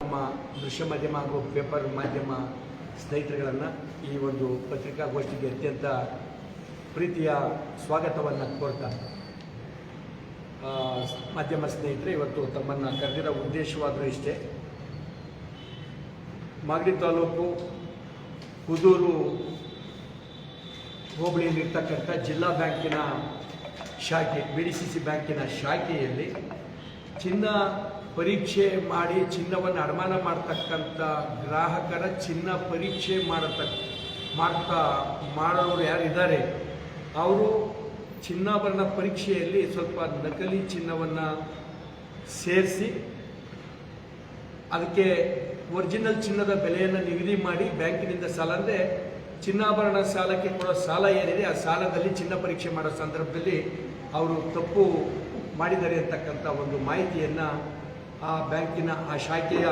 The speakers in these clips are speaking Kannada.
ನಮ್ಮ ದೃಶ್ಯ ಮಾಧ್ಯಮ ಹಾಗೂ ಪೇಪರ್ ಮಾಧ್ಯಮ ಸ್ನೇಹಿತರುಗಳನ್ನು ಈ ಒಂದು ಪತ್ರಿಕಾಗೋಷ್ಠಿಗೆ ಅತ್ಯಂತ ಪ್ರೀತಿಯ ಸ್ವಾಗತವನ್ನು ಕೋರ್ತಾ ಮಾಧ್ಯಮ ಸ್ನೇಹಿತರೆ, ಇವತ್ತು ತಮ್ಮನ್ನು ಕರೆದಿರೋ ಉದ್ದೇಶವಾದರೂ ಇಷ್ಟೇ. ಮಾಗಡಿ ತಾಲೂಕು ಕುದೂರು ಹೋಬಳಿಯಲ್ಲಿರ್ತಕ್ಕಂಥ ಜಿಲ್ಲಾ ಬ್ಯಾಂಕಿನ ಶಾಖೆ ಬಿ ಡಿ ಸಿ ಸಿ ಬ್ಯಾಂಕಿನ ಶಾಖೆಯಲ್ಲಿ ಚಿನ್ನ ಪರೀಕ್ಷೆ ಮಾಡಿ ಚಿನ್ನವನ್ನು ಅಡಮಾನ ಮಾಡ್ತಕ್ಕಂಥ ಗ್ರಾಹಕರ ಚಿನ್ನ ಪರೀಕ್ಷೆ ಮಾಡತಕ್ಕ, ಮಾಡ್ತಾ, ಮಾಡೋರು ಯಾರಿದ್ದಾರೆ? ಅವರು ಚಿನ್ನಾಭರಣ ಪರೀಕ್ಷೆಯಲ್ಲಿ ಸ್ವಲ್ಪ ನಕಲಿ ಚಿನ್ನವನ್ನು ಸೇರಿಸಿ ಅದಕ್ಕೆ ಒರಿಜಿನಲ್ ಚಿನ್ನದ ಬೆಲೆಯನ್ನು ನಿಗದಿ ಮಾಡಿ ಬ್ಯಾಂಕಿನಿಂದ ಸಾಲ ಅಂದರೆ ಚಿನ್ನಾಭರಣ ಸಾಲಕ್ಕೆ ಕೊಡೋ ಸಾಲ ಏನಿದೆ ಆ ಸಾಲದಲ್ಲಿ ಚಿನ್ನ ಪರೀಕ್ಷೆ ಮಾಡೋ ಸಂದರ್ಭದಲ್ಲಿ ಅವರು ತಪ್ಪು ಮಾಡಿದ್ದಾರೆ ಅಂತಕ್ಕಂಥ ಒಂದು ಮಾಹಿತಿಯನ್ನು ಆ ಬ್ಯಾಂಕಿನ, ಆ ಶಾಖೆಯ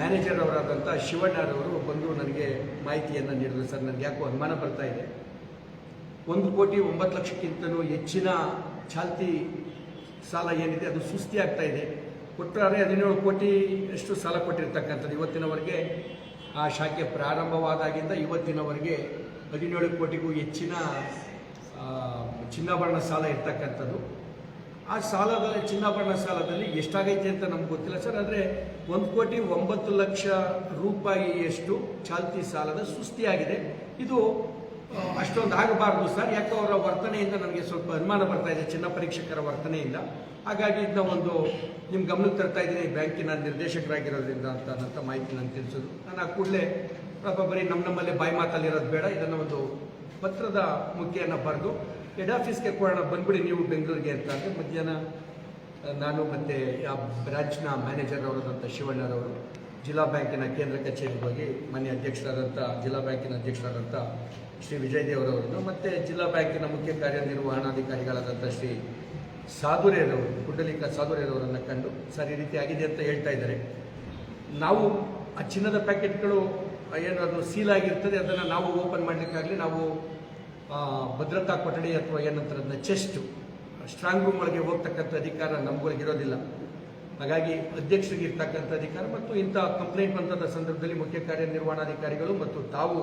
ಮ್ಯಾನೇಜರ್ ಅವರಾದಂಥ ಶಿವಣ್ಣರವರು ಬಂದು ನನಗೆ ಮಾಹಿತಿಯನ್ನು ನೀಡಿದ್ರು. ಸರ್, ನನಗೆ ಯಾಕೋ ಅನುಮಾನ ಬರ್ತಾ ಇದೆ. ಒಂದು ಕೋಟಿ ಒಂಬತ್ತು ಲಕ್ಷಕ್ಕಿಂತಲೂ ಹೆಚ್ಚಿನ ಚಾಲ್ತಿ ಸಾಲ ಏನಿದೆ, ಅದು ಸುಸ್ತಿ ಆಗ್ತಾ ಇದೆ. ಕೊಟ್ಟರೆ ಹದಿನೇಳು ಕೋಟಿ ಅಷ್ಟು ಸಾಲ ಕೊಟ್ಟಿರ್ತಕ್ಕಂಥದ್ದು. ಇವತ್ತಿನವರೆಗೆ ಆ ಶಾಖೆ ಪ್ರಾರಂಭವಾದಾಗಿಂದ ಇವತ್ತಿನವರೆಗೆ ಹದಿನೇಳು ಕೋಟಿಗೂ ಹೆಚ್ಚಿನ ಚಿನ್ನಾಭರಣ ಸಾಲ ಇರ್ತಕ್ಕಂಥದ್ದು. ಆ ಸಾಲದಲ್ಲಿ, ಚಿನ್ನಾಭರಣ ಸಾಲದಲ್ಲಿ ಎಷ್ಟಾಗೈತೆ ಅಂತ ನಮ್ಗೆ ಗೊತ್ತಿಲ್ಲ ಸರ್. ಆದರೆ ಒಂದು ಕೋಟಿ ಒಂಬತ್ತು ಲಕ್ಷ ರೂಪಾಯಿಯಷ್ಟು ಚಾಲ್ತಿ ಸಾಲದ ಸುಸ್ತಿಯಾಗಿದೆ ಇದು ಅಷ್ಟೊಂದು ಆಗಬಾರ್ದು ಸರ್. ಯಾಕೆ ಅವರ ವರ್ತನೆಯಿಂದ ನನಗೆ ಸ್ವಲ್ಪ ಅನುಮಾನ ಬರ್ತಾ ಇದೆ. ಚಿನ್ನ ಪರೀಕ್ಷಕರ ವರ್ತನೆಯಿಂದ ಹಾಗಾಗಿ ಇದನ್ನ ಒಂದು ನಿಮ್ಮ ಗಮನಕ್ಕೆ ತರ್ತಾ ಇದ್ದೀನಿ. ಬ್ಯಾಂಕಿನ ನಿರ್ದೇಶಕರಾಗಿರೋದ್ರಿಂದ ಅಂತ ಅನ್ನೋಂಥ ಮಾಹಿತಿ ನಾನು ತಿಳಿಸೋದು. ನಾನು ಆ ಕೂಡಲೇ ಬರೀ ನಮ್ಮ ನಮ್ಮಲ್ಲೇ ಬಾಯಿ ಮಾತಲ್ಲಿರೋದು ಬೇಡ. ಇದನ್ನು ಒಂದು ಪತ್ರದ ಮುಖ್ಯನ ಬರೆದು ಹೆಡ್ ಆಫೀಸ್ಗೆ ಕೊಡೋಣ, ಬಂದ್ಬಿಡಿ ನೀವು ಬೆಂಗಳೂರಿಗೆ ಅಂತ. ಅಂದರೆ ಮಧ್ಯಾಹ್ನ ನಾನು ಮತ್ತು ಆ ಬ್ರಾಂಚ್ನ ಮ್ಯಾನೇಜರ್ ಅವರಾದಂಥ ಶಿವಣ್ಣರವರು, ಜಿಲ್ಲಾ ಬ್ಯಾಂಕಿನ ಕೇಂದ್ರ ಕಚೇರಿಗೆ ಹೋಗಿ ಮನೆ ಅಧ್ಯಕ್ಷರಾದಂಥ ಜಿಲ್ಲಾ ಬ್ಯಾಂಕಿನ ಅಧ್ಯಕ್ಷರಾದಂಥ ಶ್ರೀ ವಿಜಯ್ ದೇವರವರನ್ನು ಮತ್ತು ಜಿಲ್ಲಾ ಬ್ಯಾಂಕಿನ ಮುಖ್ಯ ಕಾರ್ಯನಿರ್ವಹಣಾಧಿಕಾರಿಗಳಾದಂಥ ಶ್ರೀ ಸಾಧುರೇರವರು ಕುಂಡಲಿಕ ಸಾಧುರೇರವರನ್ನು ಕಂಡು ಸರ್ ಈ ರೀತಿ ಆಗಿದೆ ಅಂತ ಹೇಳ್ತಾ ಇದ್ದಾರೆ. ನಾವು ಆ ಚಿನ್ನದ ಪ್ಯಾಕೆಟ್ಗಳು ಏನು ಅದು ಸೀಲ್ ಆಗಿರ್ತದೆ, ಅದನ್ನು ನಾವು ಓಪನ್ ಮಾಡಲಿಕ್ಕಾಗಲಿ ನಾವು ಭದ್ರತಾ ಕೊಠಡಿ ಅಥವಾ ಏನಂತಾರೆ ಅದನ್ನ ಚೆಸ್ಟು ಸ್ಟ್ರಾಂಗ್ ರೂಮ್ ಒಳಗೆ ಹೋಗ್ತಕ್ಕಂಥ ಅಧಿಕಾರ ನಮ್ಗಳಿಗಿರೋದಿಲ್ಲ ಹಾಗಾಗಿ ಅಧ್ಯಕ್ಷರಿಗೆ ಇರ್ತಕ್ಕಂಥ ಅಧಿಕಾರ ಮತ್ತು ಇಂಥ ಕಂಪ್ಲೇಂಟ್ ಬಂದಂಥ ಸಂದರ್ಭದಲ್ಲಿ ಮುಖ್ಯ ಕಾರ್ಯನಿರ್ವಹಣಾಧಿಕಾರಿಗಳು ಮತ್ತು ತಾವು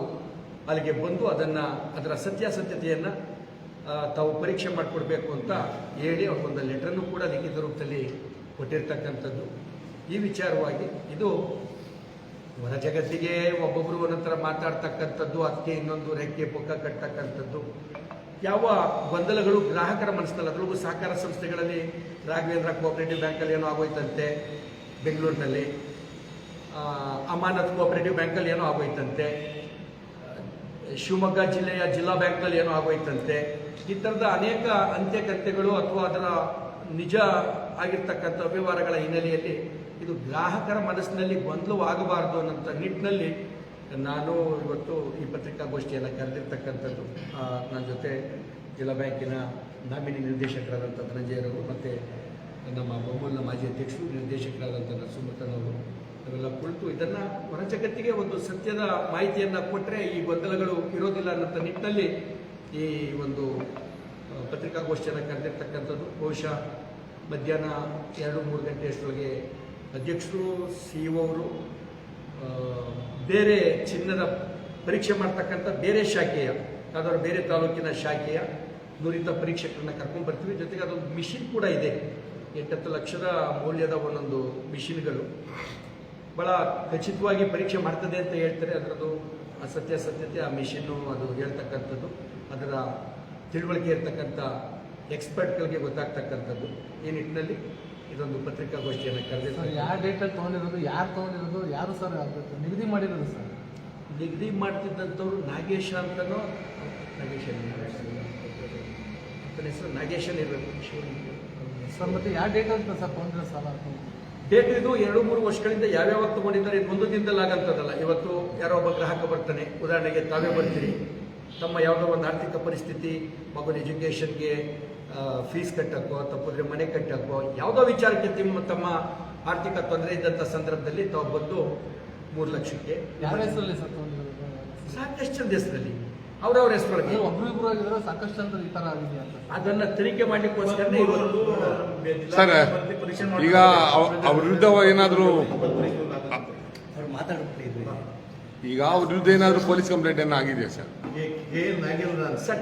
ಅಲ್ಲಿಗೆ ಬಂದು ಅದನ್ನು, ಅದರ ಸತ್ಯಾಸತ್ಯತೆಯನ್ನು ತಾವು ಪರೀಕ್ಷೆ ಮಾಡಿಕೊಡ್ಬೇಕು ಅಂತ ಹೇಳಿ ಅವ್ರಿಗೊಂದು ಲೆಟ್ರನ್ನು ಕೂಡ ಲಿಖಿತ ರೂಪದಲ್ಲಿ ಕೊಟ್ಟಿರ್ತಕ್ಕಂಥದ್ದು. ಈ ವಿಚಾರವಾಗಿ ಇದು ಹೊರ ಜಗತ್ತಿಗೆ ಒಬ್ಬೊಬ್ಬರು ಒಂದೊಂಥರ ಮಾತಾಡ್ತಕ್ಕಂಥದ್ದು ಅದಕ್ಕೆ ಇನ್ನೊಂದು ರೆಕ್ಕೆ ಪೊಕ್ಕ ಕಟ್ಟತಕ್ಕಂಥದ್ದು ಯಾವ ಗೊಂದಲಗಳು ಗ್ರಾಹಕರ ಮನಸ್ಸಿನಲ್ಲಿ ಅದರಲ್ಲೂ ಸಹಕಾರ ಸಂಸ್ಥೆಗಳಲ್ಲಿ ರಾಘವೇಂದ್ರ ಕೋಆಪರೇಟಿವ್ ಬ್ಯಾಂಕಲ್ಲಿ ಏನೋ ಆಗೋಯ್ತಂತೆ, ಬೆಂಗಳೂರಿನಲ್ಲಿ. ಅಮಾನತ್ ಕೋಆಪರೇಟಿವ್ ಬ್ಯಾಂಕಲ್ಲಿ ಏನೋ ಆಗೋಯ್ತಂತೆ. ಶಿವಮೊಗ್ಗ ಜಿಲ್ಲೆಯ ಜಿಲ್ಲಾ ಬ್ಯಾಂಕಲ್ಲಿ ಏನೋ ಆಗೋಯ್ತಂತೆ. ಈ ಥರದ ಅನೇಕ ಅಂತ್ಯಕತೆಗಳು ಅಥವಾ ಅದರ ನಿಜ ಆಗಿರ್ತಕ್ಕಂಥ ವ್ಯವಹಾರಗಳ ಹಿನ್ನೆಲೆಯಲ್ಲಿ ಇದು ಗ್ರಾಹಕರ ಮನಸ್ಸಿನಲ್ಲಿ ಗೊಂದಲವಾಗಬಾರದು ಅನ್ನೋಂಥ ನಿಟ್ಟಿನಲ್ಲಿ ನಾನು ಇವತ್ತು ಈ ಪತ್ರಿಕಾಗೋಷ್ಠಿಯನ್ನು ಕರೆದಿರ್ತಕ್ಕಂಥದ್ದು ನನ್ನ ಜೊತೆ ಜಿಲ್ಲಾ ಬ್ಯಾಂಕಿನ ನಾಮಿನಿ ನಿರ್ದೇಶಕರಾದಂಥ ಧನಂಜಯರವರು ಮತ್ತು ನಮ್ಮ ಬೊಮ್ಮಲ್ನ ಮಾಜಿ ಅಧ್ಯಕ್ಷರು ನಿರ್ದೇಶಕರಾದಂಥ ನರಸಿಂಹತನವರು ಅವೆಲ್ಲ ಕುಳಿತು ಇದನ್ನು ಹೊರ ಜಗತ್ತಿಗೆ ಒಂದು ಸತ್ಯದ ಮಾಹಿತಿಯನ್ನು ಕೊಟ್ಟರೆ ಈ ಗೊಂದಲಗಳು ಇರೋದಿಲ್ಲ ಅನ್ನೋಂಥ ನಿಟ್ಟಿನಲ್ಲಿ ಈ ಒಂದು ಪತ್ರಿಕಾಗೋಷ್ಠಿಯನ್ನು ಕರೆದಿರ್ತಕ್ಕಂಥದ್ದು. ಬಹುಶಃ ಮಧ್ಯಾಹ್ನ ಎರಡು ಮೂರು ಗಂಟೆ ಅಷ್ಟರೊಳಗೆ ಅಧ್ಯಕ್ಷರು, ಸಿ ಅವರು ಬೇರೆ ಚಿನ್ನದ ಪರೀಕ್ಷೆ ಮಾಡ್ತಕ್ಕಂಥ ಬೇರೆ ಶಾಖೆಯ, ಯಾವ್ದಾದ್ರು ಬೇರೆ ತಾಲೂಕಿನ ಶಾಖೆಯ ನುರಿತ ಪರೀಕ್ಷಕರನ್ನ ಕರ್ಕೊಂಡು ಬರ್ತೀವಿ. ಜೊತೆಗೆ ಅದೊಂದು ಮಿಷಿನ್ ಕೂಡ ಇದೆ. ಎಂಟತ್ತು ಲಕ್ಷದ ಮೌಲ್ಯದ ಒಂದೊಂದು ಮಿಷಿನ್ಗಳು. ಭಾಳ ಖಚಿತವಾಗಿ ಪರೀಕ್ಷೆ ಮಾಡ್ತದೆ ಅಂತ ಹೇಳ್ತಾರೆ. ಅದರದ್ದು ಸತ್ಯಾಸತ್ಯತೆ ಆ ಮಿಷಿನ್ನು ಅದು ಹೇಳ್ತಕ್ಕಂಥದ್ದು. ಅದರ ತಿಳುವಳಿಕೆ ಇರ್ತಕ್ಕಂಥ ಎಕ್ಸ್ಪರ್ಟ್ಗಳಿಗೆ ಗೊತ್ತಾಗ್ತಕ್ಕಂಥದ್ದು. ಈ ನಿಟ್ಟಿನಲ್ಲಿ ಇದೊಂದು ಪತ್ರಿಕಾಗೋಷ್ಠಿಯನ್ನು ಸರ್ ಕರೆದಿದ್ದಾರೆ ಯಾವ ಡೇಟಲ್ಲಿ ತೊಗೊಂಡಿರೋದು ಯಾರು ತೊಗೊಂಡಿರೋದು ಯಾರು ಸರ್ ನಿಗದಿ ಮಾಡಿರೋದು ಸರ್ ನಿಗದಿ ಮಾಡ್ತಿದ್ದಂಥವ್ರು ನಾಗೇಶ ಅಂತನೋ ನಾಗೇಶ ಆತನ ಹೆಸರು ನಾಗೇಶನ್ ಇರಬೇಕು ಸರ್ ಮತ್ತೆ ಯಾವ ಅಂತ ಸರ್ ತೊಗೊಂಡಿರೋ ಸಾಲ ಡೇಟ್ ಇದು ಎರಡು ಮೂರು ವರ್ಷಗಳಿಂದ ಯಾವ್ಯಾವ ತೊಗೊಂಡಿದ್ದಾರೆ ಇದು ಒಂದು ದಿನದಲ್ಲಿ ಆಗಂತದಲ್ಲ ಇವತ್ತು ಯಾರೋ ಒಬ್ಬ ಗ್ರಾಹಕ ಬರ್ತಾನೆ. ಉದಾಹರಣೆಗೆ ತಾವೇ ಬರ್ತೀರಿ. ತಮ್ಮ ಯಾವುದೋ ಒಂದು ಆರ್ಥಿಕ ಪರಿಸ್ಥಿತಿ ಮಗನ ಎಜುಕೇಷನ್ಗೆ ಫೀಸ್ ಕಟ್ಟಕ್ಕೋ ತಪ್ಪಿದ್ರೆ ಮನೆ ಕಟ್ಟಕ್ಕೋ ಯಾವುದೋ ವಿಚಾರಕ್ಕೆ ತಿಮ್ಮ ತಮ್ಮ ಆರ್ಥಿಕ ತೊಂದರೆ ಇದ್ದಂಥ ಸಂದರ್ಭದಲ್ಲಿ ತಾವು ಬಂದು ಮೂರು ಲಕ್ಷಕ್ಕೆ ಸಾಕಷ್ಟು ಜನ ದೇಶದಲ್ಲಿ ಅವ್ರವ್ರ ಹೆಸರಲ್ಲಿ ಸಾಕಷ್ಟು ಅಂತ ಈ ತರ ಆಗಿದೆ ಅಂತ. ಅದನ್ನ ತನಿಖೆ ಮಾಡಲಿಕ್ಕೋಸ್ಕರ ಸರ್ ಈಗ ಅವ- ಅವ್ರ ವಿರುದ್ಧ ಏನಾದರೂ ಈಗ ಅವ್ರ ವಿರುದ್ಧ ಏನಾದರೂ ಪೊಲೀಸ್ ಕಂಪ್ಲೇಂಟ್ ಏನೋ ಆಗಿದೆಯಾ sir. Sir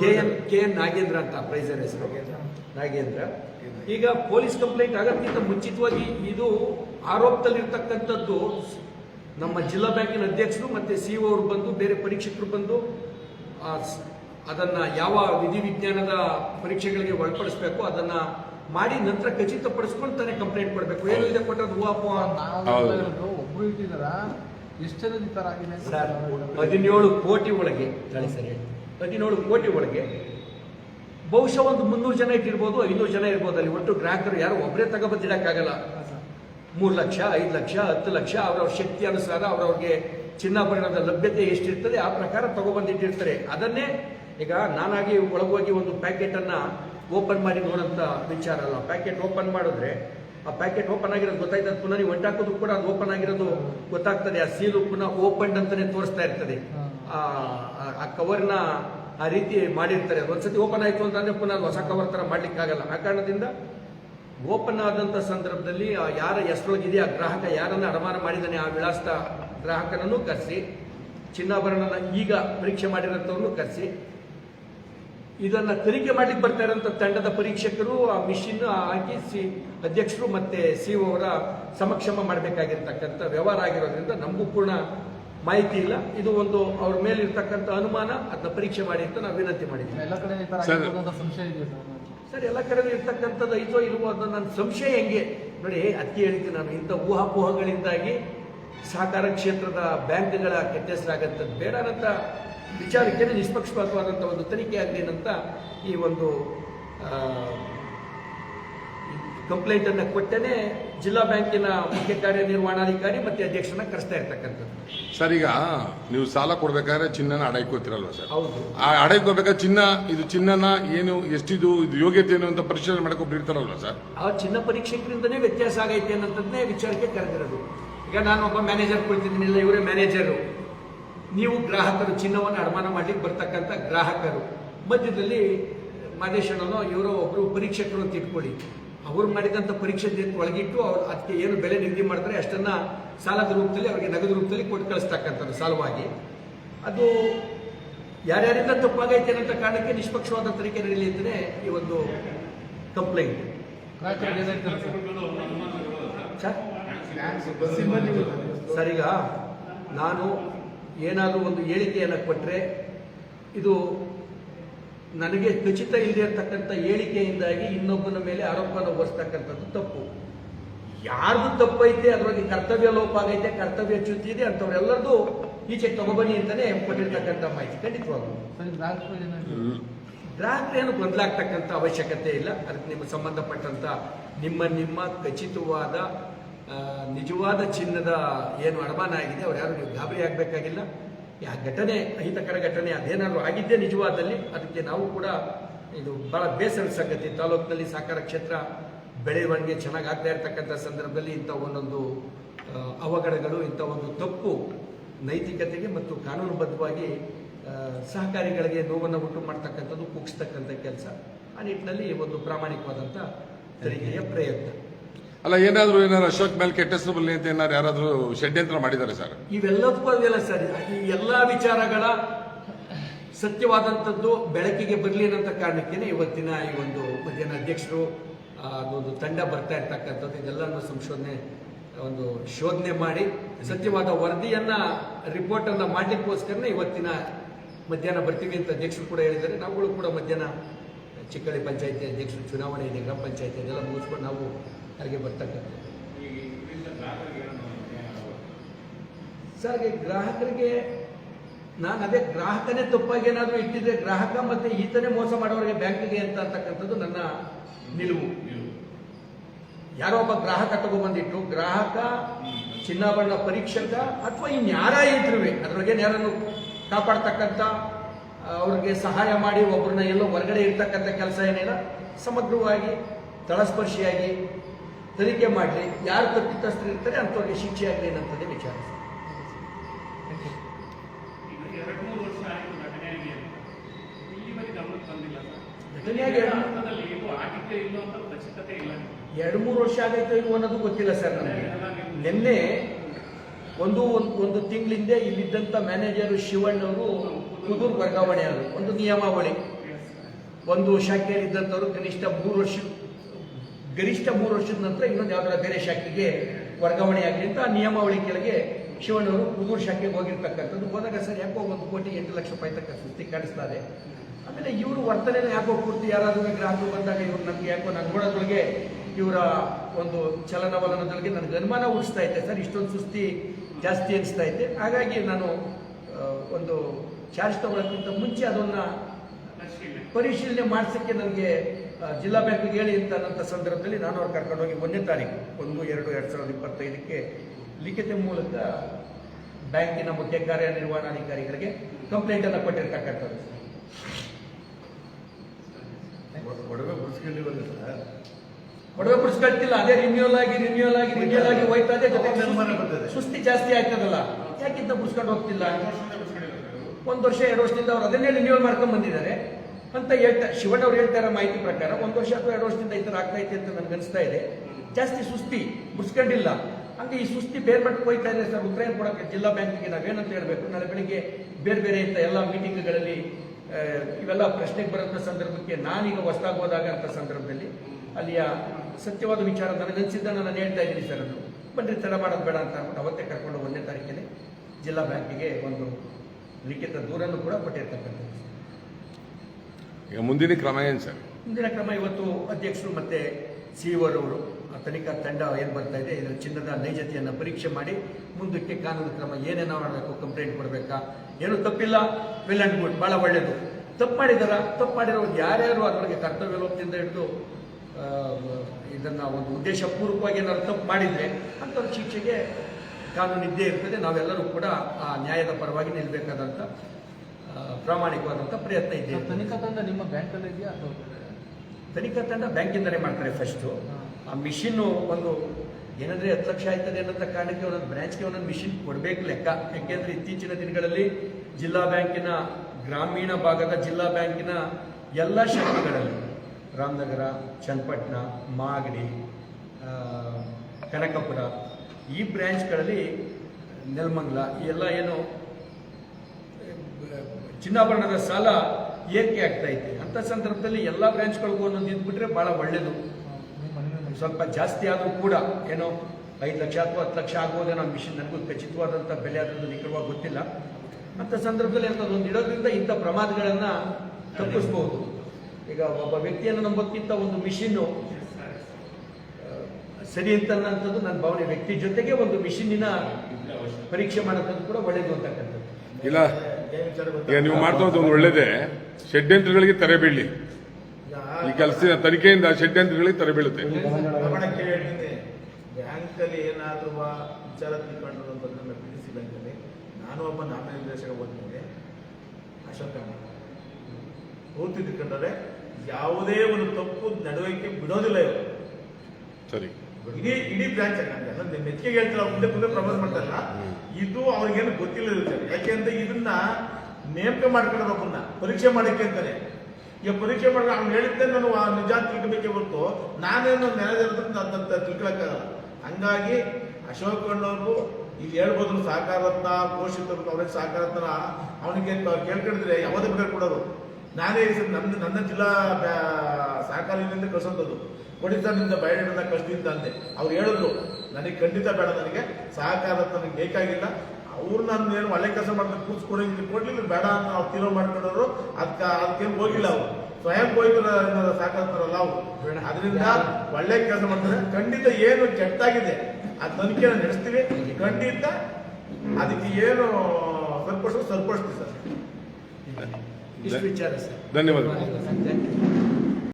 K N K N Nagendra ಅಂತ ಪ್ರೈಸರ್ ಹೆಸರು. ನಾಗೇಂದ್ರ. ಈಗ ಪೊಲೀಸ್ ಕಂಪ್ಲೇಂಟ್ ಆಗೋದಕ್ಕಿಂತ ಮುಂಚಿತವಾಗಿ ಇದು ಆರೋಪದಲ್ಲಿರ್ತಕ್ಕಂಥದ್ದು ನಮ್ಮ ಜಿಲ್ಲಾ ಬ್ಯಾಂಕಿನ ಅಧ್ಯಕ್ಷರು ಮತ್ತೆ ಸಿ ಅವರು ಬಂದು ಬೇರೆ ಪರೀಕ್ಷಕರು ಬಂದು ಅದನ್ನ ಯಾವ ವಿಧಿವಿಜ್ಞಾನದ ಪರೀಕ್ಷೆಗಳಿಗೆ ಒಳಪಡಿಸಬೇಕು ಅದನ್ನ ಮಾಡಿ ನಂತರ ಖಚಿತಪಡಿಸ್ಕೊಂಡು ತಾನೇ ಕಂಪ್ಲೇಂಟ್ ಕೊಡಬೇಕು. ಏನು ಇದೆ ಕೊಟ್ಟದ್ದು ಹೂವಪ್ಪ ಒಬ್ರು ಇಟ್ಟಿದಾರ ಎಷ್ಟು ಜನ ಆಗಿದೆ ಸರ್ ಹೇಳೋದು. ಹದಿನೇಳು ಕೋಟಿ ಒಳಗೆ. ತಳಿ ಸರಿ. ಹದಿನೇಳು ಕೋಟಿ ಒಳಗೆ. ಬಹುಶಃ ಒಂದು ಮುನ್ನೂರು ಜನ ಇಟ್ಟಿರ್ಬೋದು, ಐನೂರು ಜನ ಇರ್ಬೋದು, ಅಲ್ಲಿ ಒಟ್ಟು ಗ್ರಾಹಕರು ಯಾರು ಒಬ್ಬರೇ ತಗೊಬಂದಿಡಕ್ಕಾಗಲ್ಲ. ಮೂರು ಲಕ್ಷ, ಐದು ಲಕ್ಷ, ಹತ್ತು ಲಕ್ಷ, ಅವರವ್ರ ಶಕ್ತಿ ಅನುಸಾರ ಅವರವ್ರಿಗೆ ಚಿನ್ನಾಭರಣದ ಲಭ್ಯತೆ ಎಷ್ಟಿರ್ತದೆ, ಆ ಪ್ರಕಾರ ತಗೊಬಂದಿಟ್ಟಿರ್ತಾರೆ. ಅದನ್ನೇ ಈಗ ನಾನಾಗಿ ಒಳಗೋಗಿ ಒಂದು ಪ್ಯಾಕೆಟನ್ನು ಓಪನ್ ಮಾಡಿ ನೋಡೋಂಥ ವಿಚಾರ ಅಲ್ಲ. ಪ್ಯಾಕೆಟ್ ಓಪನ್ ಮಾಡಿದ್ರೆ, ಆ ಪ್ಯಾಕೆಟ್ ಓಪನ್ ಆಗಿರೋದು ಗೊತ್ತಾಯ್ತದೆ ಪುನಃ ನೀವು ಹೊಂಟಾಕೋದು ಕೂಡ ಅದು ಓಪನ್ ಆಗಿರೋದು ಗೊತ್ತಾಗ್ತದೆ. ಆ ಸೀಲು ಪುನಃ ಓಪನ್ ಅಂತಲೇ ತೋರಿಸ್ತಾ ಇರ್ತದೆ. ಆ ಕವರ್ನ ಆ ರೀತಿ ಮಾಡಿರ್ತಾರೆ. ಒಂದ್ಸತಿ ಓಪನ್ ಆಯಿತು ಅಂತಂದ್ರೆ ಪುನಃ ಹೊಸ ಕವರ್ ತರ ಮಾಡ್ಲಿಕ್ಕಾಗಲ್ಲ. ಆ ಕಾರಣದಿಂದ ಓಪನ್ ಆದಂತ ಸಂದರ್ಭದಲ್ಲಿ ಯಾರ ಹೆಸರೊಳಗಿದೆ ಆ ಗ್ರಾಹಕ ಯಾರನ್ನ ಅಡಮಾನ ಮಾಡಿದ್ದಾನೆ ಆ ವಿಳಾಸದ ಗ್ರಾಹಕನನ್ನು ಕರೆಸಿ, ಚಿನ್ನಾಭರಣನ ಈಗ ಪರೀಕ್ಷೆ ಮಾಡಿರೋಂಥವ್ರನ್ನು ಕರೆಸಿ, ಇದನ್ನ ತನಿಖೆ ಮಾಡ್ಲಿಕ್ಕೆ ಬರ್ತಾ ಇರೋಂಥ ತಂಡದ ಪರೀಕ್ಷಕರು ಆ ಮಿಷಿನ್ ಹಾಕಿ ಸಿ, ಅಧ್ಯಕ್ಷರು ಮತ್ತೆ ಸಿ ಅವರ ಸಮಕ್ಷಮ ಮಾಡಬೇಕಾಗಿರ್ತಕ್ಕಂಥ ವ್ಯವಹಾರ ಆಗಿರೋದ್ರಿಂದ ನಮಗೂ ಪೂರ್ಣ ಮಾಹಿತಿ ಇಲ್ಲ. ಇದು ಒಂದು ಅವ್ರ ಮೇಲೆ ಇರ್ತಕ್ಕಂಥ ಅನುಮಾನ ಅದನ್ನ ಪರೀಕ್ಷೆ ಮಾಡಿ ಅಂತ ನಾವು ವಿನಂತಿ ಮಾಡಿದ್ದೀವಿ. ಸರ್ ಎಲ್ಲ ಕಡೆ ಇರ್ತಕ್ಕಂಥದ್ದು ಐತೋ ಇಲ್ವೋ ಅದನ್ನ ನನ್ನ ಸಂಶಯ ಹೆಂಗೆ? ನೋಡಿ ಅದಕ್ಕೆ ಹೇಳ್ತೀನಿ ನಾನು ಇಂಥ ಊಹಾಪೋಹಗಳಿಂದಾಗಿ ಸಹಕಾರ ಕ್ಷೇತ್ರದ ಬ್ಯಾಂಕ್ಗಳ ಕೆಟ್ಟೆಸರಾಗಂಥದ್ದು. ಬೇಡ ಅಂತ ವಿಚಾರಕ್ಕೆ ನಿಷ್ಪಕ್ಷಪಾತವಾದಂಥ ಒಂದು ತನಿಖೆ ಆಗಲಿ ಅಂತ ಈ ಒಂದು ಕಂಪ್ಲೇಂಟ್ ಅನ್ನ ಕೊಟ್ಟೇನೆ ಜಿಲ್ಲಾ ಬ್ಯಾಂಕಿನ ಮುಖ್ಯ ಕಾರ್ಯನಿರ್ವಹಣಾಧಿಕಾರಿ ಮತ್ತೆ ಅಧ್ಯಕ್ಷನ ಕರೆಸ್ತಾ ಇರ್ತಕ್ಕಂಥದ್ದು. ಸರ್ ಈಗ ನೀವು ಸಾಲ ಕೊಡ್ಬೇಕಾದ್ರೆ ಚಿನ್ನನ ಅಡ ಇಕ್ಕೋತಿರಲ್ವಾ ಸರ್? ಹೌದು. ಆ ಅಡ ಇಕ್ಕೋಬೇಕಾದ್ರೆ ಚಿನ್ನ ಇದು ಚಿನ್ನನ ಏನು ಎಷ್ಟಿದು ಇದು ಯೋಗ್ಯತೆ ಏನು ಅಂತ ಪರಿಶೀಲನೆ ಇರ್ತಾರಲ್ವಾ ಸರ್? ಆ ಚಿನ್ನ ಪರೀಕ್ಷಕರಿಂದನೇ ವ್ಯತ್ಯಾಸ ಆಗೈತೆ ಅನ್ನೋದನ್ನೇ ವಿಚಾರಕ್ಕೆ ಕರೆದಿರೋದು. ಈಗ ನಾನು ಒಬ್ಬ ಮ್ಯಾನೇಜರ್ ಕುಳಿತಿದ್ದೀನಿ ಇಲ್ಲ ಇವರೇ ಮ್ಯಾನೇಜರು ನೀವು ಗ್ರಾಹಕರು ಚಿನ್ನವನ್ನು ಅಡಮಾನ ಮಾಡ್ಲಿಕ್ಕೆ ಬರ್ತಕ್ಕಂಥ ಗ್ರಾಹಕರು. ಮಧ್ಯದಲ್ಲಿ ಮಾದೇಶಣ್ಣನೋ ಇವರೋ ಒಬ್ಬರು ಪರೀಕ್ಷಕರು ಅಂತ ಇಟ್ಕೊಳ್ಳಿ. ಅವ್ರು ಮಾಡಿದಂಥ ಪರೀಕ್ಷೆ ಒಳಗಿಟ್ಟು ಅವ್ರು ಅದಕ್ಕೆ ಏನು ಬೆಲೆ ನಿಗದಿ ಮಾಡ್ತಾರೆ, ಅಷ್ಟನ್ನ ಸಾಲದ ರೂಪದಲ್ಲಿ ಅವರಿಗೆ ನಗದು ರೂಪದಲ್ಲಿ ಕೊಟ್ಟು ಕಳಿಸ್ತಕ್ಕಂಥದ್ದು ಸಾಲವಾಗಿ. ಅದು ಯಾರ್ಯಾರಿಂದ ತಪ್ಪಾಗೈತೆ ಅನ್ನೋ ಕಾರಣಕ್ಕೆ ನಿಷ್ಪಕ್ಷವಾದ ತನಿಖೆ ನಡೀಲಿ ಅಂತಲೇ ಈ ಒಂದು ಕಂಪ್ಲೇಂಟ್ ಸರ್ ಈಗ ನಾನು ಏನಾದರೂ ಒಂದು ಹೇಳಿಕೆಯನ್ನು ಕೊಟ್ಟರೆ ಇದು ನನಗೆ ಖಚಿತ ಇಲ್ಲದೆ ಇರತಕ್ಕಂಥ ಹೇಳಿಕೆಯಿಂದಾಗಿ ಇನ್ನೊಬ್ಬನ ಮೇಲೆ ಆರೋಪನ ಹೊರಿಸ್ತಕ್ಕಂಥದ್ದು ತಪ್ಪು. ಯಾರ್ದು ತಪ್ಪೈತೆ ಅದರೊಳಗೆ ಕರ್ತವ್ಯ ಲೋಪ ಆಗೈತೆ ಕರ್ತವ್ಯ ಚ್ಯುತಿ ಇದೆ ಅಂಥವ್ರೆಲ್ಲರದು ಈಚೆ ತಗೊಬನ್ನಿ ಅಂತಾನೆ ಕೊಟ್ಟಿರ್ತಕ್ಕಂಥ ಮಾಹಿತಿ ಖಂಡಿತವಾಗ ರಾತ್ರಿ ಏನು ಬದಲಾಗ್ತಕ್ಕಂಥ ಅವಶ್ಯಕತೆ ಇಲ್ಲ. ಅದಕ್ಕೆ ನಿಮ್ಮ ಸಂಬಂಧಪಟ್ಟಂತ ನಿಮ್ಮ ನಿಮ್ಮ ಖಚಿತವಾದ ನಿಜವಾದ ಚಿನ್ನದ ಏನು ಅಡಮಾನ ಆಗಿದೆ ಅವ್ರು ಯಾರು ನೀವು ಗಾಬರಿ ಆಗಬೇಕಾಗಿಲ್ಲ. ಆ ಘಟನೆ, ಅಹಿತಕರ ಘಟನೆ, ಅದೇನಾದ್ರು ಆಗಿದ್ದೇ ನಿಜವಾದಲ್ಲಿ ಅದಕ್ಕೆ ನಾವು ಕೂಡ ಇದು ಬಹಳ ಬೇಸರದ ಸಂಗತಿ. ತಾಲೂಕಿನಲ್ಲಿ ಸಹಕಾರ ಕ್ಷೇತ್ರ ಬೆಳವಣಿಗೆ ಚೆನ್ನಾಗಿ ಆಗ್ತಾ ಇರತಕ್ಕಂಥ ಸಂದರ್ಭದಲ್ಲಿ ಇಂಥ ಒಂದೊಂದು ಅವಘಡಗಳು, ಇಂಥ ಒಂದು ತಪ್ಪು ನೈತಿಕತೆಗೆ ಮತ್ತು ಕಾನೂನುಬದ್ಧವಾಗಿ ಸಹಕಾರಿಗಳಿಗೆ ನೋವನ್ನು ಉಂಟು ಮಾಡ್ತಕ್ಕಂಥದ್ದು, ಕುಗ್ಸ್ತಕ್ಕಂಥ ಕೆಲಸ. ಆ ನಿಟ್ಟಿನಲ್ಲಿ ಒಂದು ಪ್ರಾಮಾಣಿಕವಾದಂಥ ತೆರಿಗೆಯ ಪ್ರಯತ್ನ. ಅಲ್ಲ, ಏನಾದರೂ ಏನಾದ್ರು ಅಶೋಕ್ ಮೇಲೆ ಕೆಟ್ಟ ಹೆಸರು ಬರಲಿ ಅಂತ ಏನಾದ್ರು ಯಾರಾದರೂ ಷಡ್ಯಂತ್ರ ಮಾಡಿದ್ದಾರೆ ಸರ್? ಇವೆಲ್ಲದಕ್ಕೂ ಅದೆಲ್ಲ ಸರ್. ಈ ಎಲ್ಲ ವಿಚಾರಗಳ ಸತ್ಯವಾದಂಥದ್ದು ಬೆಳಕಿಗೆ ಬರಲಿ ಅನ್ನೋ ಕಾರಣಕ್ಕೇನೆ ಇವತ್ತಿನ ಈ ಒಂದು ಮಧ್ಯಾಹ್ನ ಅಧ್ಯಕ್ಷರು ಒಂದು ತಂಡ ಬರ್ತಾ ಇರ್ತಕ್ಕಂಥದ್ದು. ಇದೆಲ್ಲನೂ ಸಂಶೋಧನೆ, ಒಂದು ಶೋಧನೆ ಮಾಡಿ ಸತ್ಯವಾದ ವರದಿಯನ್ನ ರಿಪೋರ್ಟ್ ಅನ್ನ ಇವತ್ತಿನ ಮಧ್ಯಾಹ್ನ ಬರ್ತೀವಿ ಅಂತ ಅಧ್ಯಕ್ಷರು ಕೂಡ ಹೇಳಿದ್ದಾರೆ. ನಾವುಗಳು ಕೂಡ ಮಧ್ಯಾಹ್ನ ಚಿಕ್ಕಳ್ಳಿ ಪಂಚಾಯತಿ ಅಧ್ಯಕ್ಷರು, ಚುನಾವಣೆ ಇದೆ, ಗ್ರಾಮ ಪಂಚಾಯತಿ ಅದೆಲ್ಲ ಮುಗಿಸ್ಕೊಂಡು ನಾವು ಹಾಗೆ ಬರ್ತಕ್ಕಂಥದ್ದು. ಸರ್ ಗ್ರಾಹಕರಿಗೆ ನಾನು ಅದೇ ಗ್ರಾಹಕನೇ ತಪ್ಪಾಗಿ ಏನಾದರೂ ಇಟ್ಟಿದ್ರೆ ಗ್ರಾಹಕ ಮತ್ತೆ ಈತನೇ ಮೋಸ ಮಾಡೋರಿಗೆ ಬ್ಯಾಂಕಿಗೆ ಅಂತ ಅಂತಕ್ಕಂಥದ್ದು ನನ್ನ ನಿಲುವು. ಯಾರೋ ಒಬ್ಬ ಗ್ರಾಹಕ ತಗೊಂಡ್ಬಂದಿಟ್ಟು ಗ್ರಾಹಕ ಚಿನ್ನಾಭರಣ ಪರೀಕ್ಷಕ ಅಥವಾ ಇನ್ಯಾರ ಇದ್ರೂ ಅದ್ರೊಳಗೆ ಯಾರನ್ನು ಕಾಪಾಡ್ತಕ್ಕಂಥ ಅವ್ರಿಗೆ ಸಹಾಯ ಮಾಡಿ ಒಬ್ಬರನ್ನ ಎಲ್ಲೋ ಹೊರಗಡೆ ಇರ್ತಕ್ಕಂಥ ಕೆಲಸ ಏನಿಲ್ಲ ಸಮಗ್ರವಾಗಿ ತಳಸ್ಪರ್ಶಿಯಾಗಿ ತನಿಖೆ ಮಾಡಲಿ. ಯಾರು ತಪ್ಪಿತಸ್ಥರು ಇರ್ತಾರೆ ಅಂಥವ್ರಿಗೆ ಶಿಕ್ಷೆ ಆಗಲಿ ಅನ್ನೋಂಥದ್ದೇ ವಿಚಾರ. ಎರಡು ಮೂರು ವರ್ಷ ಆಗೈತೋ ಇಲ್ಲ ಇಲ್ವೋ ಅನ್ನೋದು ಗೊತ್ತಿಲ್ಲ ಸರ್ ನನಗೆ ನಿನ್ನೆ ಒಂದು ಒಂದು ಒಂದು ತಿಂಗಳಿಂದೆ ಇಲ್ಲಿದ್ದಂಥ ಮ್ಯಾನೇಜರು ಶಿವಣ್ಣವರು ಕುದೂರು ವರ್ಗಾವಣೆ ಆದರು. ಒಂದು ನಿಯಮಾವಳಿ. ಒಂದು ಶಾಖೆಯಲ್ಲಿ ಇದ್ದಂಥವ್ರು ಕನಿಷ್ಠ ಮೂರು ವರ್ಷ ಗರಿಷ್ಠ ಮೂರು ವರ್ಷದ ನಂತರ ಇನ್ನೊಂದು ಯಾವ್ದಾರ ಬೇರೆ ಶಾಖೆಗೆ ವರ್ಗಾವಣೆಯಾಗಲಿ ಅಂತ ಆ ನಿಯಮಾವಳಿ ಕೆಳಗೆ ಶಿವಣ್ಣವರು ಕುದೂರು ಶಾಖೆಗೆ ಹೋಗಿರ್ತಕ್ಕಂಥದ್ದು. ಹೋದಾಗ ಸರ್ ಯಾಕೋ ಒಂದು ಕೋಟಿ ಎಂಟು ಲಕ್ಷ ರೂಪಾಯಿ ತಕ್ಕ ಸುಸ್ತಿ ಕಾಣಿಸ್ತಾರೆ ಇದೆ ಆಮೇಲೆ ಇವರು ವರ್ತನೆ ಯಾಕೋ ಪೂರ್ತಿ ಯಾರಾದರೂ ಗ್ರಾಹಕರು ಬಂದಾಗ ಇವರು ನನಗೆ ಯಾಕೋ ನಾನು ನೋಡೋದ್ರೊಳಗೆ ಇವರ ಒಂದು ಚಲನವಲನದೊಳಗೆ ನನಗೆ ಅನುಮಾನ ಉಡಿಸ್ತಾ ಇದ್ದೆ. ಸರ್ ಇಷ್ಟೊಂದು ಸುಸ್ತಿ ಜಾಸ್ತಿ ಅನಿಸ್ತಾ ಇದ್ದೆ. ಹಾಗಾಗಿ ನಾನು ಒಂದು ಚಾರ್ಜ್ ತಗೊಳ್ಳೋಕ್ಕಿಂತ ಮುಂಚೆ ಅದನ್ನು ಪರಿಶೀಲನೆ ಮಾಡಿಸೋಕ್ಕೆ ನನಗೆ ಜಿಲ್ಲಾ ಬ್ಯಾಂಕ್ಗೆ ಹೇಳಿ ಅಂತ ಅನ್ನೋಂಥ ಸಂದರ್ಭದಲ್ಲಿ ನಾನು ಅವ್ರು ಕರ್ಕೊಂಡೋಗಿ ಒಂದನೇ ತಾರೀಕು ಒಂದು ಎರಡು ಎರಡು ಸಾವಿರದ ಇಪ್ಪತ್ತೈದಕ್ಕೆ ಲಿಖಿತ ಮೂಲಕ ಬ್ಯಾಂಕಿನ ಮುಖ್ಯ ಕಾರ್ಯನಿರ್ವಹಣಾಧಿಕಾರಿಗಳಿಗೆ ಕಂಪ್ಲೇಂಟ್ ಅನ್ನು ಕೊಟ್ಟಿರ್ತಕ್ಕಂಥದ್ದು. ಒಡವೆ ಬಿಡಿಸ್ಕೊಂಡಿವಲ್ಲ ಸರ್. ಕೊಡವೆ ಪುಡಿಸ್ಕೊಳ್ತಿಲ್ಲ ಅದೇ ರಿನ್ಯೂಲ್ ಆಗಿ ರಿನ್ಯೂಲ್ ಆಗಿ ರಿನ್ಯೂಲ್ ಆಗಿ ಹೋಯ್ತಾ ಇದೆ ಜೊತೆಗೆ ಅವಾಗ ಸುಸ್ತಿ- ಜಾಸ್ತಿ ಆಯ್ತದಲ್ಲ ಯಾಕಿಂತ ಬಿಡಿಸ್ಕೊಂಡು ಹೋಗ್ತಿಲ್ಲ? ಒಂದು ವರ್ಷ ಎರಡು ವರ್ಷದಿಂದ ಅವ್ರು ಅದನ್ನೇ ರಿನ್ಯೂಲ್ ಮಾಡ್ಕೊಂಡು ಬಂದಿದ್ದಾರೆ. ಅಂತ ಹೇಳ್ತಾ ಶಿವಣ್ಣ ಅವ್ರು ಹೇಳ್ತಾ ಮಾಹಿತಿ ಪ್ರಕಾರ ಒಂದು ವರ್ಷ ಅಥವಾ ಎರಡು ವರ್ಷದಿಂದ ಈ ಥರ ಆಗ್ತಾ ಐತೆ ಅಂತ ನನ್ಗೆ ಅನಿಸ್ತಾ ಇದೆ. ಜಾಸ್ತಿ ಸುಸ್ತಿ ಮುಡ್ಸ್ಕೊಂಡಿಲ್ಲ ಹಂಗೆ ಈ ಸುಸ್ತಿ ಬೇರೆ ಮಟ್ಟಕ್ಕೆ ಹೋಯ್ತಾ ಇದೆ ಸರ್. ಉತ್ತರ ಕೊಡೋಕ್ಕೆ ಜಿಲ್ಲಾ ಬ್ಯಾಂಕಿಗೆ ನಾವೇನಂತ ಹೇಳಬೇಕು? ನಾಳೆ ಬೆಳಿಗ್ಗೆ ಬೇರೆ ಬೇರೆ ಇಂಥ ಎಲ್ಲ ಮೀಟಿಂಗ್ಗಳಲ್ಲಿ ಇವೆಲ್ಲ ಪ್ರಶ್ನೆಗೆ ಬರೋಂಥ ಸಂದರ್ಭಕ್ಕೆ ನಾನೀಗ ಹೊಸದಾಗಿ ಹೋದಾಗ ಅಂತ ಸಂದರ್ಭದಲ್ಲಿ ಅಲ್ಲಿಯ ಸತ್ಯವಾದ ವಿಚಾರ ನನಗನ್ಸಿದ್ದನ್ನು ನಾನು ಹೇಳ್ತಾ ಇದ್ದೀನಿ ಸರ್ ಅದು. ಬನ್ನಿ ತಡ ಮಾಡೋದು ಬೇಡ ಅಂತ ಅಂದ್ಬಿಟ್ಟು ಅವತ್ತೇ ಕರ್ಕೊಂಡು ಒಂದನೇ ತಾರೀಕಿಗೆ ಜಿಲ್ಲಾ ಬ್ಯಾಂಕಿಗೆ ಒಂದು ಲಿಖಿತ ದೂರನ್ನು ಕೂಡ ಕೊಟ್ಟಿರ್ತಕ್ಕಂಥದ್ದು. ಈಗ ಮುಂದಿನ ಕ್ರಮ ಏನು ಸರ್? ಮುಂದಿನ ಕ್ರಮ ಇವತ್ತು ಅಧ್ಯಕ್ಷರು ಮತ್ತೆ ಆ ತನಿಖಾ ತಂಡ ಏನು ಬರ್ತಾ ಇದೆ, ಇದರ ಚಿನ್ನದ ನೈಜತೆಯನ್ನು ಪರೀಕ್ಷೆ ಮಾಡಿ ಮುಂದಕ್ಕೆ ಕಾನೂನು ಕ್ರಮ ಏನೇನೋ ಮಾಡಬೇಕು ಕಂಪ್ಲೇಂಟ್ ಕೊಡಬೇಕಾ? ಏನು ತಪ್ಪಿಲ್ಲ? ವೆಲ್ ಅಂಡ್ ಗುಡ್ ಭಾಳ ಒಳ್ಳೆಯದು ತಪ್ಪು ಮಾಡಿದಾರ? ತಪ್ಪು ಮಾಡಿರೋ ಯಾರ್ಯಾರು ಅದರೊಳಗೆ ಕರ್ತವ್ಯ ಲೋಪದಿಂದ ಹಿಡಿದು ಇದನ್ನು ಒಂದು ಉದ್ದೇಶಪೂರ್ವಕವಾಗಿ ಏನಾದ್ರು ತಪ್ಪು ಮಾಡಿದರೆ ಅಂಥವ್ರ ಶಿಕ್ಷೆಗೆ ಕಾನೂನು ಇದ್ದೇ ಇರ್ತದೆ. ನಾವೆಲ್ಲರೂ ಕೂಡ ಆ ನ್ಯಾಯದ ಪರವಾಗಿ ನಿಲ್ಲಬೇಕಾದಂಥ ಪ್ರಾಮಾಣಿಕವಾದಂಥ ಪ್ರಯತ್ನ ಇದೆ ತನಿಖಾ ತಂಡ ನಿಮ್ಮ ಬ್ಯಾಂಕಲ್ಲಿ ಇದೆಯಾ ಅಥವಾ ತನಿಖಾ ತಂಡ ಬ್ಯಾಂಕಿಂದಲೇ ಮಾಡ್ತಾರೆ ಫಸ್ಟು ಆ ಮಿಷಿನ್ನು ಒಂದು ಏನಂದರೆ ಹತ್ತು ಲಕ್ಷ ಆಯ್ತದೆ ಅನ್ನೋಂಥ ಕಾರಣಕ್ಕೆ ಒಂದೊಂದು ಬ್ರ್ಯಾಂಚ್ಗೆ ಒಂದೊಂದು ಮಿಷಿನ್ ಕೊಡಬೇಕು ಲೆಕ್ಕ. ಯಾಕೆಂದರೆ ಇತ್ತೀಚಿನ ದಿನಗಳಲ್ಲಿ ಜಿಲ್ಲಾ ಬ್ಯಾಂಕಿನ ಗ್ರಾಮೀಣ ಭಾಗದ ಜಿಲ್ಲಾ ಬ್ಯಾಂಕಿನ ಎಲ್ಲ ಶಾಖೆಗಳಲ್ಲಿ ರಾಮನಗರ ಚನ್ನಪಟ್ಟಣ ಮಾಗಡಿ ಕನಕಪುರ ಈ ಬ್ರ್ಯಾಂಚ್ಗಳಲ್ಲಿ ನೆಲಮಂಗಲ ಈ ಎಲ್ಲ ಏನು ಚಿನ್ನಾಭರಣದ ಸಾಲ ಏಕೆ ಆಗ್ತಾ ಇದೆ ಅಂತ ಸಂದರ್ಭದಲ್ಲಿ ಎಲ್ಲ ಬ್ರಾಂಚ್ಗಳಿಗೂ ಒಂದೊಂದು ಇದ್ಬಿಟ್ರೆ ಬಹಳ ಒಳ್ಳೇದು. ನಿಮ್ಮ ಸ್ವಲ್ಪ ಜಾಸ್ತಿ ಆದರೂ ಕೂಡ ಏನೋ ಐದು ಲಕ್ಷ ಅಥವಾ ಹತ್ತು ಲಕ್ಷ ಆಗ್ಬೋದೇನೋ ಮಿಷಿನ್ ನನಗೂ ಖಚಿತವಾದಂಥ ಬೆಲೆ ಅದನ್ನು ನಿಖರವಾಗಿ ಗೊತ್ತಿಲ್ಲ. ಅಂತ ಸಂದರ್ಭದಲ್ಲಿ ಅಂಥದ್ದೊಂದು ಇಡೋದ್ರಿಂದ ಇಂಥ ಪ್ರಮಾದಗಳನ್ನು ತಪ್ಪಿಸ್ಬೋದು. ಈಗ ಒಬ್ಬ ವ್ಯಕ್ತಿಯನ್ನು ನಂಬೋಕ್ಕಿಂತ ಒಂದು ಮಿಷಿನ್ನು ಸರಿ ಅಂತ ಅನ್ನೋಂಥದ್ದು ನನ್ನ ಭಾವನೆ ವ್ಯಕ್ತಿ ಜೊತೆಗೆ ಒಂದು ಮಿಷಿನ್ನಿನ ಪರೀಕ್ಷೆ ಮಾಡೋದಂತೂ ಕೂಡ ಒಳ್ಳೇದು ಅಂತಕ್ಕಂಥದ್ದು. ಇಲ್ಲ. ಈಗ ನೀವು ಮಾಡ್ತಾ ಒಳ್ಳೇದೇ. ಷಡ್ಯಂತ್ರಗಳಿಗೆ ತೆರೆ ಬೀಳಿ ಈ ಕೆಲಸ ತನಿಖೆಯಿಂದ ಷಡ್ಯಂತ್ರಗಳಿಗೆ ತೆರೆ ಬೀಳುತ್ತೆ. ಹೇಳ್ತೀನಿ ಬ್ಯಾಂಕಲ್ಲಿ ಏನಾದರೂ ವಿಚಾರ ತಿಳ್ಕೊಂಡ್ರು ನನ್ನ ಪಿ ಡಿ ಸಿ ಬ್ಯಾಂಕಲ್ಲಿ. ನಾನು ಒಬ್ಬ ನಾಮನಿರ್ದೇಶಕ ಓದ್ತೀನಿ ಅಶೋಕ ಪೂರ್ತಿ ತಿಳ್ಕೊಂಡ್ರೆ ಯಾವುದೇ ಒಂದು ತಪ್ಪು ನಡವಳಿಕೆ ಬಿಡೋದಿಲ್ಲ ಇವರು. ಸರಿ. ಇಡೀ ಇಡೀ ಬ್ರಾಂಚ್ ನಮ್ಗೆ. ಮೆಚ್ಚಿಗೆ ಹೇಳ್ತಾರೆ ಮುಂದೆ ಮುಂದೆ ಪ್ರಮೋಟ್ ಮಾಡ್ತಾರಲ್ಲ. ಇದು ಅವ್ರಿಗೇನು ಗೊತ್ತಿಲ್ಲ ಯಾಕೆ ಅಂತ ಇದನ್ನ ನೇಮಕ ಮಾಡ್ಕೊಳ್ಳೋದು ಅವನ್ನ ಪರೀಕ್ಷೆ ಮಾಡಕ್ಕೆ ಅಂತಾನೆ ಈಗ ಪರೀಕ್ಷೆ ಮಾಡಿ ಅವ್ನು ಹೇಳಿದ್ದೆ ನಾನು ಆ ನಿಜ ತಿಳ್ಕೊಬೇಕೆ ಹೊರತು ನಾನೇನು ನೆನೆದಿರೋದ್ರಿಂದ ಅದಂತ ತಿಳ್ಕೊಳಕ್ಕಾಗಲ್ಲ. ಹಂಗಾಗಿ ಅಶೋಕ್ ಕಣ್ಣವರು ಇಲ್ಲಿ ಹೇಳ್ಬೋದು ಸಹಕಾರತ್ನ ಪೋಷಿತರು ಅವ್ರಿಗೆ ಸಹಕಾರತ್ನ ಅವನಿಗೆ ಕೇಳ್ಕೊಂಡಿದ್ರೆ ಯಾವುದೇ ಬೇಕಾದ್ರೆ ಕೊಡೋರು. ನಾನೇ ನನ್ನ ನನ್ನ ಜಿಲ್ಲಾ ಬ್ಯಾ- ಸಹಕಾರಿಯಿಂದ ಕಳ್ಸೋಂಥದ್ದು. ಕೊಡಿ ಸರ್ ನಿಮ್ದು ಬಯೋಡೇಟಾ ಕಳ್ಸ್ತೀನಿ ಅಂದೆ. ಅವ್ರು ಹೇಳಿದ್ರು ನನಗೆ ಖಂಡಿತ ಬೇಡ ನನಗೆ ಸಹಕಾರ ನನಗೆ ಬೇಕಾಗಿಲ್ಲ. ಅವ್ರು ನಾನು ಏನು ಒಳ್ಳೆ ಕೆಲಸ ಮಾಡಿದ್ರೆ ಕೂತ್ಕೊಂಡು ಕೊಡ್ಲಿಲ್ಲ ಬೇಡ ಅಂತ ಅವ್ರು ತೀರ್ಮಾನ ಮಾಡ್ಕೊಂಡವರು. ಅದಕ್ಕೆ ಅದಕ್ಕೇನು ಹೋಗಿಲ್ಲ ಅವರು. ಸ್ವಯಂ ಹೋಗಿದ್ರು ಸಾಕಾಗ್ತಾರಲ್ಲ ಅವ್ರು. ಅದರಿಂದ ಒಳ್ಳೆ ಕೆಲಸ ಮಾಡ್ತಾರೆ. ಖಂಡಿತ ಏನು ಕೆಟ್ಟಾಗಿದೆ ಆ ತನಿಖೆ ನಡೆಸ್ತೀವಿ. ಖಂಡಿತ ಅದಕ್ಕೆ ಏನು ಸರಿಪಡಿಸೋ ಸರಿಪಡಿಸ್ತೀವಿ ಸರ್. ಇಷ್ಟು ವಿಚಾರ ಸರ್. you.